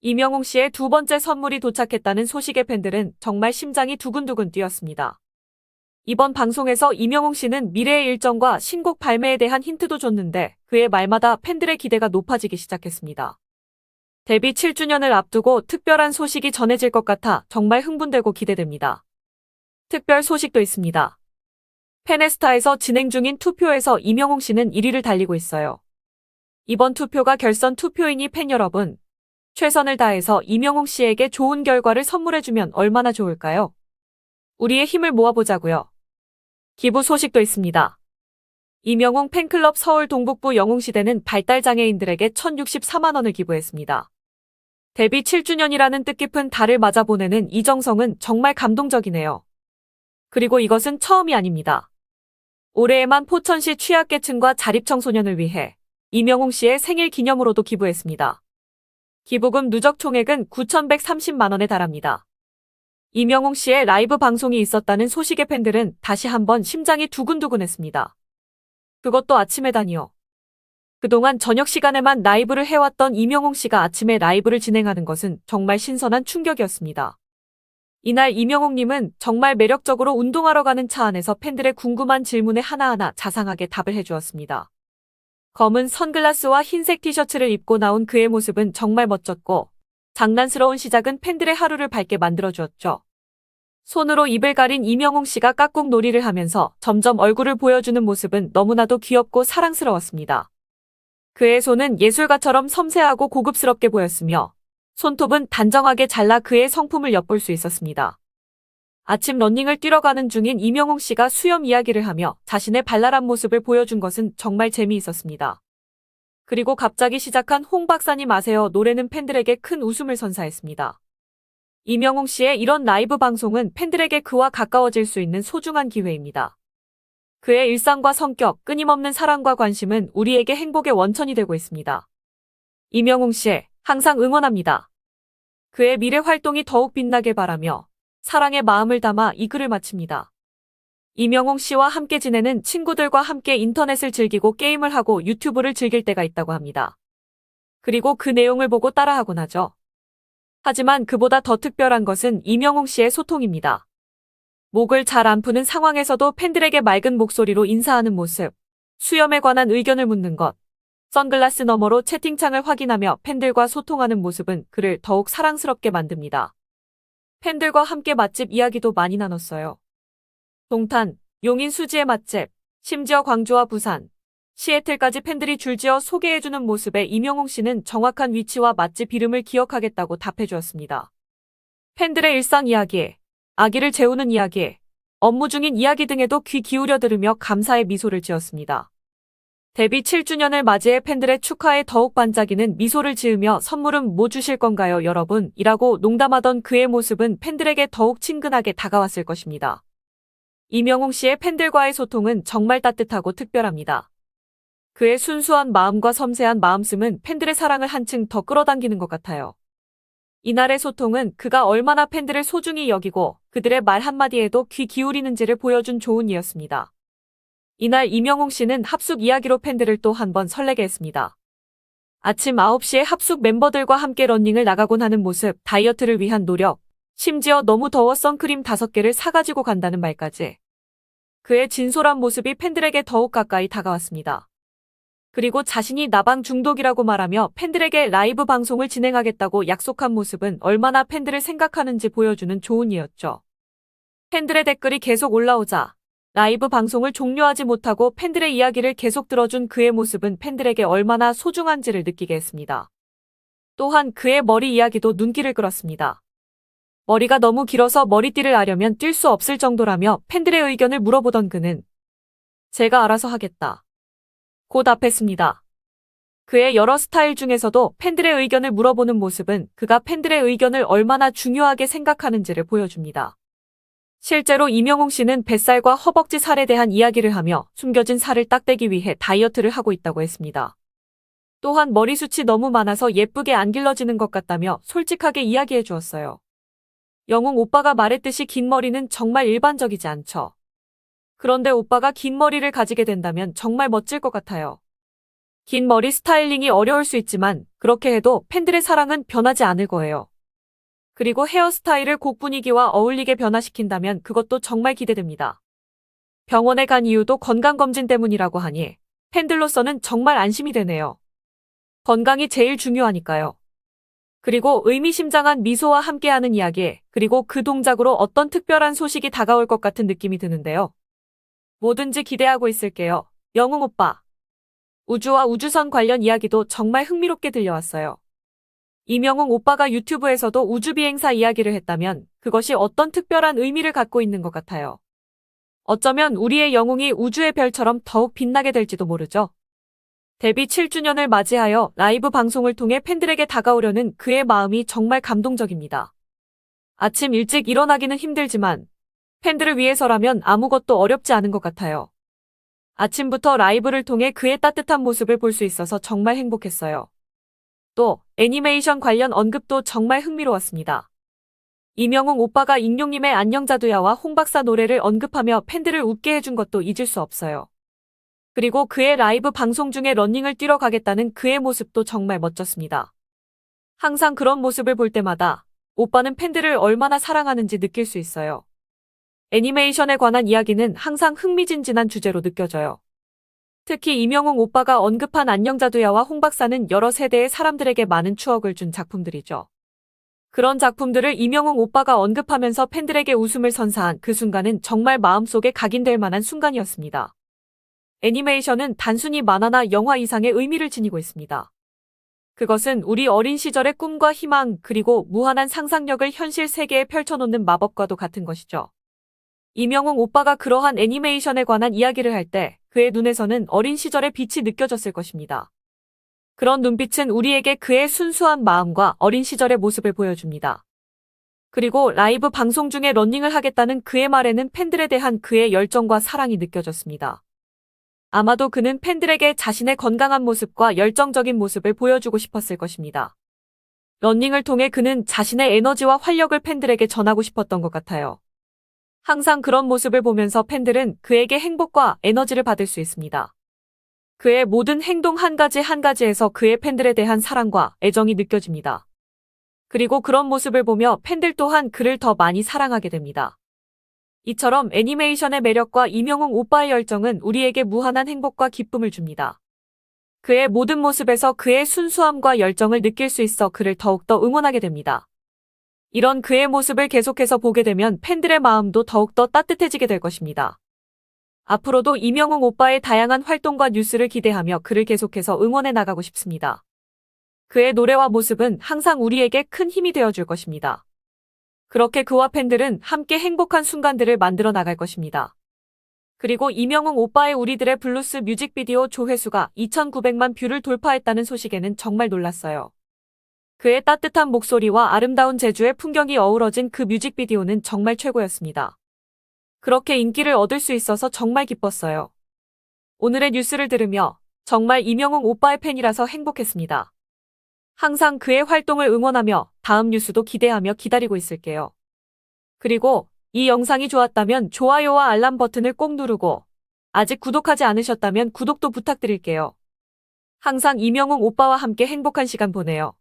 이명웅 씨의 두 번째 선물이 도착했다는 소식의 팬들은 정말 심장이 두근두근 뛰었습니다. 이번 방송에서 이명웅 씨는 미래의 일정과 신곡 발매에 대한 힌트도 줬는데 그의 말마다 팬들의 기대가 높아지기 시작했습니다. 데뷔 7주년을 앞두고 특별한 소식이 전해질 것 같아 정말 흥분되고 기대됩니다. 특별 소식도 있습니다. 페네스타에서 진행 중인 투표에서 이명웅 씨는 1위를 달리고 있어요. 이번 투표가 결선 투표이니 팬 여러분, 최선을 다해서 이명웅 씨에게 좋은 결과를 선물해주면 얼마나 좋을까요? 우리의 힘을 모아보자고요. 기부 소식도 있습니다. 이명웅 팬클럽 서울 동북부 영웅시대는 발달장애인들에게 1064만 원을 기부했습니다. 데뷔 7주년이라는 뜻깊은 달을 맞아 보내는 이 정성은 정말 감동적이네요. 그리고 이것은 처음이 아닙니다. 올해에만 포천시 취약계층과 자립청소년을 위해 이명웅 씨의 생일 기념으로도 기부했습니다. 기부금 누적 총액은 9,130만 원에 달합니다. 이명웅 씨의 라이브 방송이 있었다는 소식의 팬들은 다시 한번 심장이 두근두근했습니다. 그것도 아침에 다니요. 그동안 저녁 시간에만 라이브를 해왔던 이명웅 씨가 아침에 라이브를 진행하는 것은 정말 신선한 충격이었습니다. 이날 이명웅님은 정말 매력적으로 운동하러 가는 차 안에서 팬들의 궁금한 질문에 하나하나 자상하게 답을 해주었습니다. 검은 선글라스와 흰색 티셔츠를 입고 나온 그의 모습은 정말 멋졌고 장난스러운 시작은 팬들의 하루를 밝게 만들어주었죠. 손으로 입을 가린 이명웅 씨가 깍꿍 놀이를 하면서 점점 얼굴을 보여주는 모습은 너무나도 귀엽고 사랑스러웠습니다. 그의 손은 예술가처럼 섬세하고 고급스럽게 보였으며 손톱은 단정하게 잘라 그의 성품을 엿볼 수 있었습니다. 아침 러닝을 뛰러 가는 중인 이명웅 씨가 수염 이야기를 하며 자신의 발랄한 모습을 보여준 것은 정말 재미있었습니다. 그리고 갑자기 시작한 홍 박사님 아세요 노래는 팬들에게 큰 웃음을 선사했습니다. 이명웅 씨의 이런 라이브 방송은 팬들에게 그와 가까워질 수 있는 소중한 기회입니다. 그의 일상과 성격, 끊임없는 사랑과 관심은 우리에게 행복의 원천이 되고 있습니다. 이명웅 씨, 항상 응원합니다. 그의 미래 활동이 더욱 빛나게 바라며 사랑의 마음을 담아 이 글을 마칩니다. 이명웅 씨와 함께 지내는 친구들과 함께 인터넷을 즐기고 게임을 하고 유튜브를 즐길 때가 있다고 합니다. 그리고 그 내용을 보고 따라하곤 하죠. 하지만 그보다 더 특별한 것은 이명웅 씨의 소통입니다. 목을 잘 안 푸는 상황에서도 팬들에게 맑은 목소리로 인사하는 모습, 수염에 관한 의견을 묻는 것, 선글라스 너머로 채팅창을 확인하며 팬들과 소통하는 모습은 그를 더욱 사랑스럽게 만듭니다. 팬들과 함께 맛집 이야기도 많이 나눴어요. 동탄, 용인 수지의 맛집, 심지어 광주와 부산, 시애틀까지 팬들이 줄지어 소개해주는 모습에 이명웅 씨는 정확한 위치와 맛집 이름을 기억하겠다고 답해주었습니다. 팬들의 일상 이야기, 아기를 재우는 이야기, 업무 중인 이야기 등에도 귀 기울여 들으며 감사의 미소를 지었습니다. 데뷔 7주년을 맞이해 팬들의 축하에 더욱 반짝이는 미소를 지으며 선물은 뭐 주실 건가요, 여러분? 이라고 농담하던 그의 모습은 팬들에게 더욱 친근하게 다가왔을 것입니다. 이명웅 씨의 팬들과의 소통은 정말 따뜻하고 특별합니다. 그의 순수한 마음과 섬세한 마음씀은 팬들의 사랑을 한층 더 끌어당기는 것 같아요. 이날의 소통은 그가 얼마나 팬들을 소중히 여기고 그들의 말 한마디에도 귀 기울이는지를 보여준 좋은 이였습니다. 이날 이명웅 씨는 합숙 이야기로 팬들을 또 한 번 설레게 했습니다. 아침 9시에 합숙 멤버들과 함께 러닝을 나가곤 하는 모습, 다이어트를 위한 노력, 심지어 너무 더워 선크림 5개를 사가지고 간다는 말까지. 그의 진솔한 모습이 팬들에게 더욱 가까이 다가왔습니다. 그리고 자신이 나방 중독이라고 말하며 팬들에게 라이브 방송을 진행하겠다고 약속한 모습은 얼마나 팬들을 생각하는지 보여주는 좋은 이였죠. 팬들의 댓글이 계속 올라오자 라이브 방송을 종료하지 못하고 팬들의 이야기를 계속 들어준 그의 모습은 팬들에게 얼마나 소중한지를 느끼게 했습니다. 또한 그의 머리 이야기도 눈길을 끌었습니다. 머리가 너무 길어서 머리띠를 아려면 뛸 수 없을 정도라며 팬들의 의견을 물어보던 그는 제가 알아서 하겠다. 곧 답했습니다. 그의 여러 스타일 중에서도 팬들의 의견을 물어보는 모습은 그가 팬들의 의견을 얼마나 중요하게 생각하는지를 보여줍니다. 실제로 이명웅 씨는 뱃살과 허벅지 살에 대한 이야기를 하며 숨겨진 살을 닦대기 위해 다이어트를 하고 있다고 했습니다. 또한 머리숱이 너무 많아서 예쁘게 안 길러지는 것 같다며 솔직하게 이야기해 주었어요. 영웅 오빠가 말했듯이 긴 머리는 정말 일반적이지 않죠. 그런데 오빠가 긴 머리를 가지게 된다면 정말 멋질 것 같아요. 긴 머리 스타일링이 어려울 수 있지만 그렇게 해도 팬들의 사랑은 변하지 않을 거예요. 그리고 헤어스타일을 곡 분위기와 어울리게 변화시킨다면 그것도 정말 기대됩니다. 병원에 간 이유도 건강검진 때문이라고 하니 팬들로서는 정말 안심이 되네요. 건강이 제일 중요하니까요. 그리고 의미심장한 미소와 함께하는 이야기, 그리고 그 동작으로 어떤 특별한 소식이 다가올 것 같은 느낌이 드는데요. 뭐든지 기대하고 있을게요. 영웅 오빠. 우주와 우주선 관련 이야기도 정말 흥미롭게 들려왔어요. 이명웅 오빠가 유튜브에서도 우주비행사 이야기를 했다면 그것이 어떤 특별한 의미를 갖고 있는 것 같아요. 어쩌면 우리의 영웅이 우주의 별처럼 더욱 빛나게 될지도 모르죠. 데뷔 7주년을 맞이하여 라이브 방송을 통해 팬들에게 다가오려는 그의 마음이 정말 감동적입니다. 아침 일찍 일어나기는 힘들지만 팬들을 위해서라면 아무것도 어렵지 않은 것 같아요. 아침부터 라이브를 통해 그의 따뜻한 모습을 볼 수 있어서 정말 행복했어요. 또 애니메이션 관련 언급도 정말 흥미로웠습니다. 이명웅 오빠가 익룡님의 안녕자두야와 홍박사 노래를 언급하며 팬들을 웃게 해준 것도 잊을 수 없어요. 그리고 그의 라이브 방송 중에 러닝을 뛰러 가겠다는 그의 모습도 정말 멋졌습니다. 항상 그런 모습을 볼 때마다 오빠는 팬들을 얼마나 사랑하는지 느낄 수 있어요. 애니메이션에 관한 이야기는 항상 흥미진진한 주제로 느껴져요. 특히 이명웅 오빠가 언급한 안녕자두야와 홍 박사는 여러 세대의 사람들에게 많은 추억을 준 작품들이죠. 그런 작품들을 이명웅 오빠가 언급하면서 팬들에게 웃음을 선사한 그 순간은 정말 마음속에 각인될 만한 순간이었습니다. 애니메이션은 단순히 만화나 영화 이상의 의미를 지니고 있습니다. 그것은 우리 어린 시절의 꿈과 희망 그리고 무한한 상상력을 현실 세계에 펼쳐놓는 마법과도 같은 것이죠. 이명웅 오빠가 그러한 애니메이션에 관한 이야기를 할 때 그의 눈에서는 어린 시절의 빛이 느껴졌을 것입니다. 그런 눈빛은 우리에게 그의 순수한 마음과 어린 시절의 모습을 보여줍니다. 그리고 라이브 방송 중에 런닝을 하겠다는 그의 말에는 팬들에 대한 그의 열정과 사랑이 느껴졌습니다. 아마도 그는 팬들에게 자신의 건강한 모습과 열정적인 모습을 보여주고 싶었을 것입니다. 런닝을 통해 그는 자신의 에너지와 활력을 팬들에게 전하고 싶었던 것 같아요. 항상 그런 모습을 보면서 팬들은 그에게 행복과 에너지를 받을 수 있습니다. 그의 모든 행동 한 가지 한 가지에서 그의 팬들에 대한 사랑과 애정이 느껴집니다. 그리고 그런 모습을 보며 팬들 또한 그를 더 많이 사랑하게 됩니다. 이처럼 애니메이션의 매력과 이명웅 오빠의 열정은 우리에게 무한한 행복과 기쁨을 줍니다. 그의 모든 모습에서 그의 순수함과 열정을 느낄 수 있어 그를 더욱더 응원하게 됩니다. 이런 그의 모습을 계속해서 보게 되면 팬들의 마음도 더욱더 따뜻해지게 될 것입니다. 앞으로도 이명웅 오빠의 다양한 활동과 뉴스를 기대하며 그를 계속해서 응원해 나가고 싶습니다. 그의 노래와 모습은 항상 우리에게 큰 힘이 되어줄 것입니다. 그렇게 그와 팬들은 함께 행복한 순간들을 만들어 나갈 것입니다. 그리고 이명웅 오빠의 우리들의 블루스 뮤직비디오 조회수가 2,900만 뷰를 돌파했다는 소식에는 정말 놀랐어요. 그의 따뜻한 목소리와 아름다운 제주의 풍경이 어우러진 그 뮤직비디오는 정말 최고였습니다. 그렇게 인기를 얻을 수 있어서 정말 기뻤어요. 오늘의 뉴스를 들으며 정말 이명웅 오빠의 팬이라서 행복했습니다. 항상 그의 활동을 응원하며 다음 뉴스도 기대하며 기다리고 있을게요. 그리고 이 영상이 좋았다면 좋아요와 알람 버튼을 꼭 누르고 아직 구독하지 않으셨다면 구독도 부탁드릴게요. 항상 이명웅 오빠와 함께 행복한 시간 보내요.